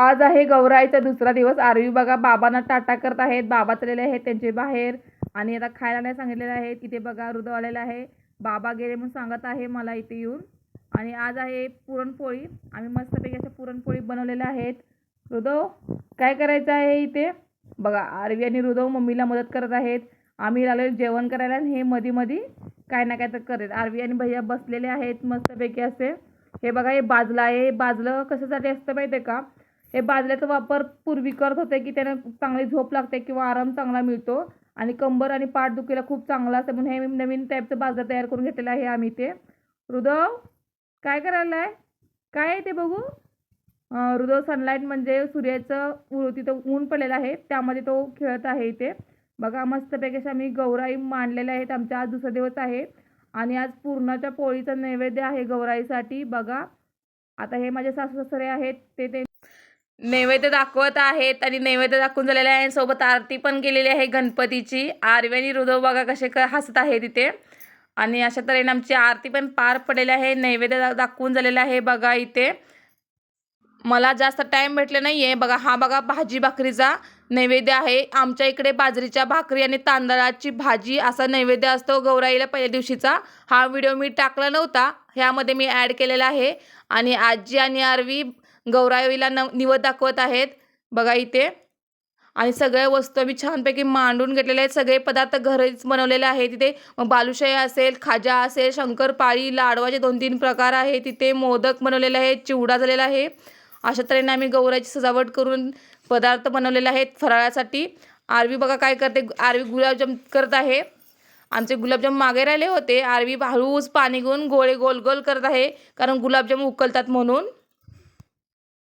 आज आहे गौराईचा दुसरा दिवस. आरवी बघा बाबांना टाटा करत आहेत. बाबा चाललेले आहेत त्यांचे बाहेर. आणि आता खायला नाही सांगितलेलं आहे तिथे बघा हृदय आलेलं आहे. बाबा गेले म्हणून सांगत आहे मला इथे येऊन. आणि आज आहे पुरणपोळी. आम्ही मस्तपैकी अशा पुरणपोळी बनवलेल्या आहेत. हृदव काय करायचं आहे इथे? बघा आरवी आणि हृदव मम्मीला मदत करत आहेत. आम्ही आलो जेवण करायला आणि हे मधी मधी काय ना काय तर करत आरवी आणि भैया बसलेले आहेत मस्तपैकी असे. हे बघा हे बाजलं आहे. बाजलं कशासाठी असतं माहिती आहे का? हे बाजल्याचा वापर पूर्वी करत होते की त्यानं चांगली झोप लागते किंवा आराम चांगला मिळतो. आणि कंबर आणि पाठ दुखीला खूप चांगला असतं. म्हणून हे नवीन टाईपचं बाजलं तयार करून घेतलेलं आहे आम्ही ते हृदव काय करायला आहे काय आहे ते बघू. हृदय सनलाईट म्हणजे सूर्याचं तिथं ऊन पडलेलं आहे. त्यामध्ये तो खेळत आहे इथे. बघा मस्तपैकी अशा आम्ही गौराई मांडलेल्या आहेत. आमच्या आज दुसरा दिवस आहे. आणि आज पूर्णाच्या पोळीचा नैवेद्य आहे गौराईसाठी. बघा आता हे माझे सासू सासरे आहेत. ते ते नैवेद्य दाखवत आहेत आणि नैवेद्य दाखवून झालेले आहे. सोबत आरती पण केलेली आहे गणपतीची. आरवी आणि हृदय बघा कसे क हसत आहे तिथे आणि अशा तऱ्हेने आमची आरती पण पार पडलेली आहे. नैवेद्य दा दाखवून झालेलं आहे बघा इथे. मला जास्त टाईम भेटले नाही आहे बघा हा बघा भाजी भाकरीचा नैवेद्य आहे. आमच्या इकडे बाजरीच्या भाकरी आणि तांदळाची भाजी असा नैवेद्य असतो गौराईला पहिल्या दिवशीचा. हा व्हिडिओ मी टाकला नव्हता. ह्यामध्ये मी ॲड केलेला आहे. आणि आजी आणि आरवी गौराईला न निवद दाखवत आहेत. बघा इथे. आणि सगळ्या वस्तू मी छानपैकी मांडून घेतलेल्या आहेत. सगळे पदार्थ घरीच बनवलेले आहेत तिथे मग बालुशाही असेल खाजा असेल शंकरपाळी लाडवाचे दोन तीन प्रकार आहे तिथे मोदक बनवलेले आहेत चिवडा झालेला आहे. अशा तऱ्हेने आम्ही गौराची सजावट करून पदार्थ बनवलेले आहेत फराळासाठी. आरवी बघा काय करते. आरवी गुलाबजाम करत आहे. आमचे गुलाबजाम मागे राहिले होते. आरवी हळूच पाणी घेऊन गोळे गोल गोल करत आहे. कारण गुलाबजाम उकलतात म्हणून.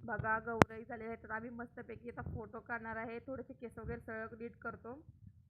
बघा गौरई झालेले आहेत. तर आम्ही मस्तपैकी आता फोटो काढणार आहे. थोडेसे केस वगैरे सळग नीट करतो.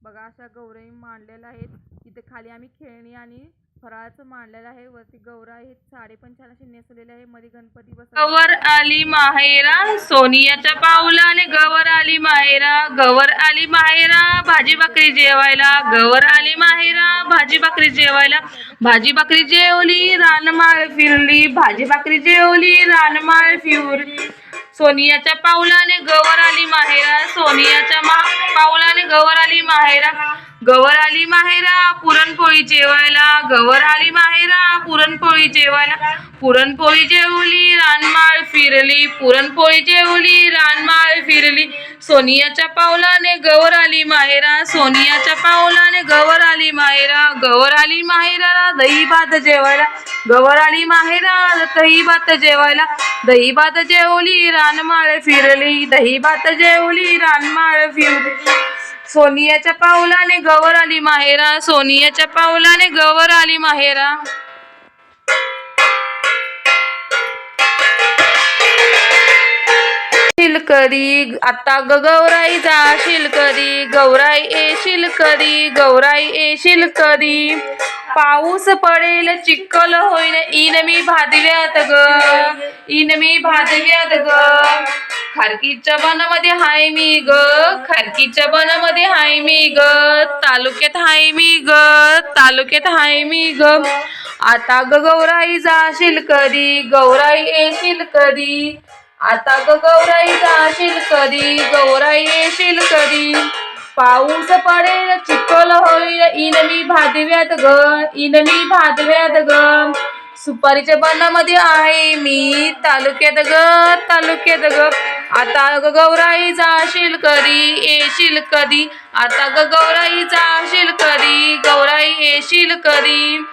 बघा अशा गौरई मांडलेल्या आहेत. इथे खाली आम्ही खेळणी आणि फराळाचं मांडलेलं आहे. वरती गौरा आहेत साडे पण छान अशी नेसलेले आहे. मध्ये गणपती बस गवर आली माहेरा सोनियाच्या पावलाने गवर आली माहेरा गवर आली माहेरा भाजी भाकरी जेवायला. गवर आली माहेरा भाजी भाकरी जेवायला. भाजी भाकरी जेवली रानमाळ फिरली. भाजी भाकरी जेवली रानमाळ फिरली. सोनियाच्या पावलाने गवर आली माहेरा सोनियाच्या मा पावलाने गवर आली माहेरा. गवर आली माहेरा पुरणपोळी जेवायला. गवर आली माहेरा पुरणपोळी जेवायला. पुरणपोळी जेवली रानमाळ फिरली. पुरणपोळी जेवली रानमाळ फिरली. सोनियाच्या पावलाने गवर आली माहेरा सोनियाच्या पावलाने गवर आली माहेरा गवर आली माहेरा दही भात जेवायला. गवर आली माहेरा दही भात जेवायला. दही भात जेवली रानमाळ फिरली. दही भात जेवली रानमाळ फिरली. सोनियाच्या पावलाने गवर आली माहेरा सोनियाच्या पावलाने गवर आली माहेरा. शिलकरी आता ग गौराई जा शिलकरी गौराई ए शिलकरी गौराई ए शिलकरी. पाऊस पडेल चिखल होईल इन मी भादव्यात ग इन मी भादव्यात ग. खारकीच्या बनामध्ये हाय मी ग खारकीच्या बनामध्ये हाय मी ग तालुक्यात हाय मी ग तालुक्यात हाय मी ग. आता ग गौराई जा शिलकरी गौराई ए शिलकरी. आता ग गौराई जाशील कधी? गौराई येशील कधी? पाऊस पडेल चिखल होईल इन मी भादव्यात ग इन मी भादव्यात ग. सुपारीच्या बनामध्ये आहे मी तालुक्यात ग तालुक्यात ग. आता ग गौराई जाशील कधी? येशील कधी? आता ग गौराई जाशील कधी? गौराई येशील कधी?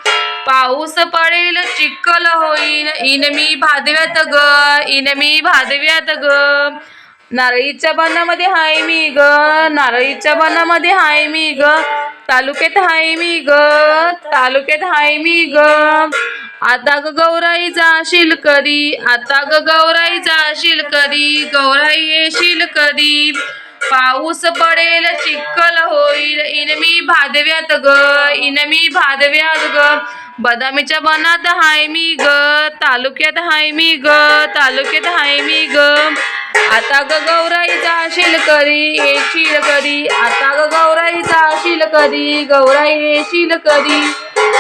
पाऊस पडेल चिखल होईल इन मी भादव्यात ग इन मी भादव्यात ग. नारळीच्या बनामध्ये हाय मी ग नारळीच्या बनामध्ये हाय मी ग. तालुक्यात हाय मी ग तालुक्यात हाय मी ग. आता ग गौराई जाशील कधी? आता ग गौराई जाशील कधी? गौराई येशील कधी? पाऊस पडेल चिखल होईल. इन मी भादव्यात ग इन मी भादव्यात ग. बदामीच्या बनात हाय मी ग तालुक्यात हाय मी ग तालुक्यात हाय मी ग. आता ग गौराई जाशील करी येशील करी. आता ग गौराई जाशील करी गौराई येशील करी.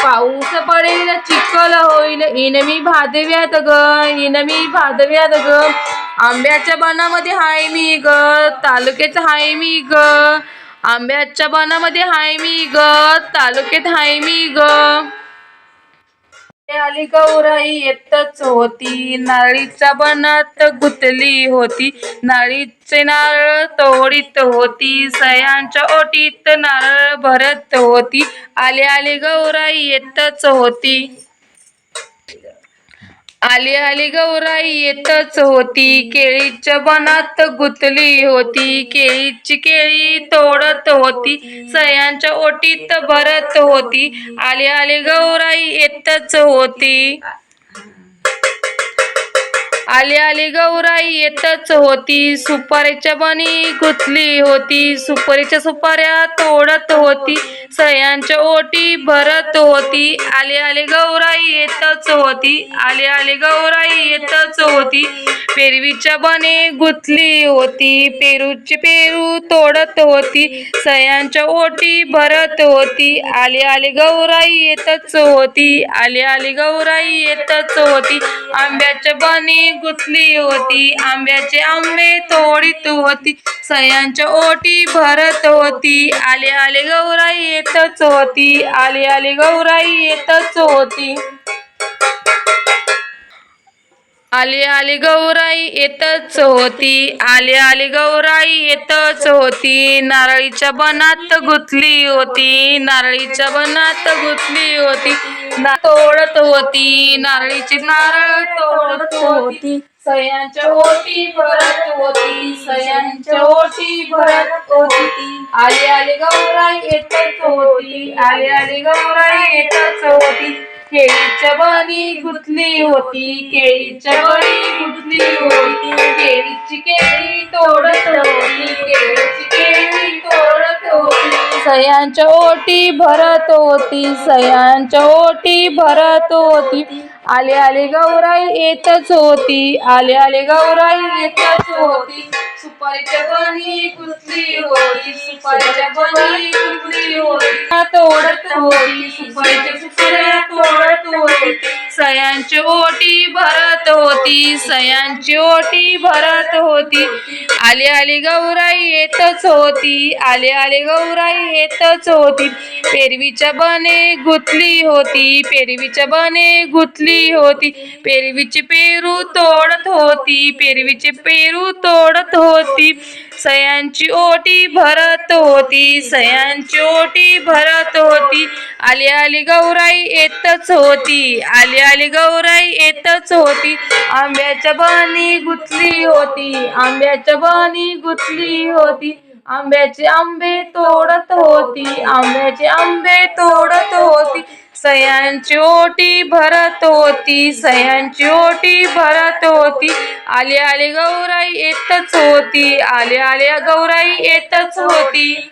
पाऊस पडेल चिखल होईल. इनमी भादव्यात ग इनमी भादव्यात ग. आंब्याच्या बनामध्ये हाय मी ग तालुक्यात हाय मी ग. आंब्याच्या बनामध्ये हाय मी ग तालुक्यात हाय मी ग. आली गौराई येतच होती. नारळीच्या बनात गुतली होती. नारळीचे नारळ तोडीत होती. सयांच्या ओटीत नारळ भरत होती. आली आली गौराई येतच होती. आली आली गौराई येतच होती. केळीच्या बनात गुतली होती. केळीची केळी तोडत होती. सयांच्या ओटीत भरत होती. आली आली गौराई येतच होती. आली आली गौराई येतच होती. सुपारीच्या बनी गुतली होती. सुपारीच्या सुपाऱ्या तोडत होती. सयांच्या ओटी भरत होती. आली आली गौराई येतच होती. आली आली गौराई येतच होती. पेरवीच्या बने गुतली होती. पेरूची पेरू तोडत होती. सयांच्या ओटी भरत होती. आली आली गौराई येतच होती. आली आली गौराई येतच होती. आंब्याच्या बने गुतली होती. आंब्याचे आंबे तोडीत होती. सयांच्या ओटी भरत होती. आले आले गौराई येतच होती. आले आले गौराई येतच होती. आली आली गौराई येतच होती. आली आली गौराई येतच होती. नारळीच्या बनात गुतली होती. नारळीच्या बनात गुतली होती. तोडत होती नारळीची नारळ तोडत होती. सयांच्या ओटी भरत होती सयांच्या ओटी भरत होती. आली आली गौराई येतच होती आली आली गौराई येतच होती. केळीच्या बनी गुतली होती केळीच्या बनी गुतली होती. केळीची केळी तोडत होती. सयांच्या ओटी भरत होती सयांच्या ओटी भरत होती. आले आले गौराई येतच होती आले आले गौराई येतच होती. सुपारीच्या बनी गुतली होती सुपारीच्या बनी गुतली होती. तोडत होती सुपारीच्या सुपाऱ्या तोडत होती. सयांची ओटी भरत होती सयांची ओटी भरत होती. आली आली गौराई येतच होती. आली आली गौराई येतच होती. पेरवीच्या बने गुतली होती. पेरवीच्या बने गुतली होती. पेरवीची पेरू तोडत होती. पेरवीचे पेरू तोडत होती. सयांची ओटी भरत होती. सयांची ओटी भरत होती. आली आली गौराई येतच होती. आली आली गौराई येतच होती. आंब्याच्या बनी गुतली होती आंब्याच्या बनी गुतली होती. आंब्याचे आंबे तोडत होती आंब्याचे आंबे तोडत होती. सयांची ओटी भरत होती सयांची ओटी भरत होती. आली आली गौराई येतच होती आली आली गौराई येतच होती.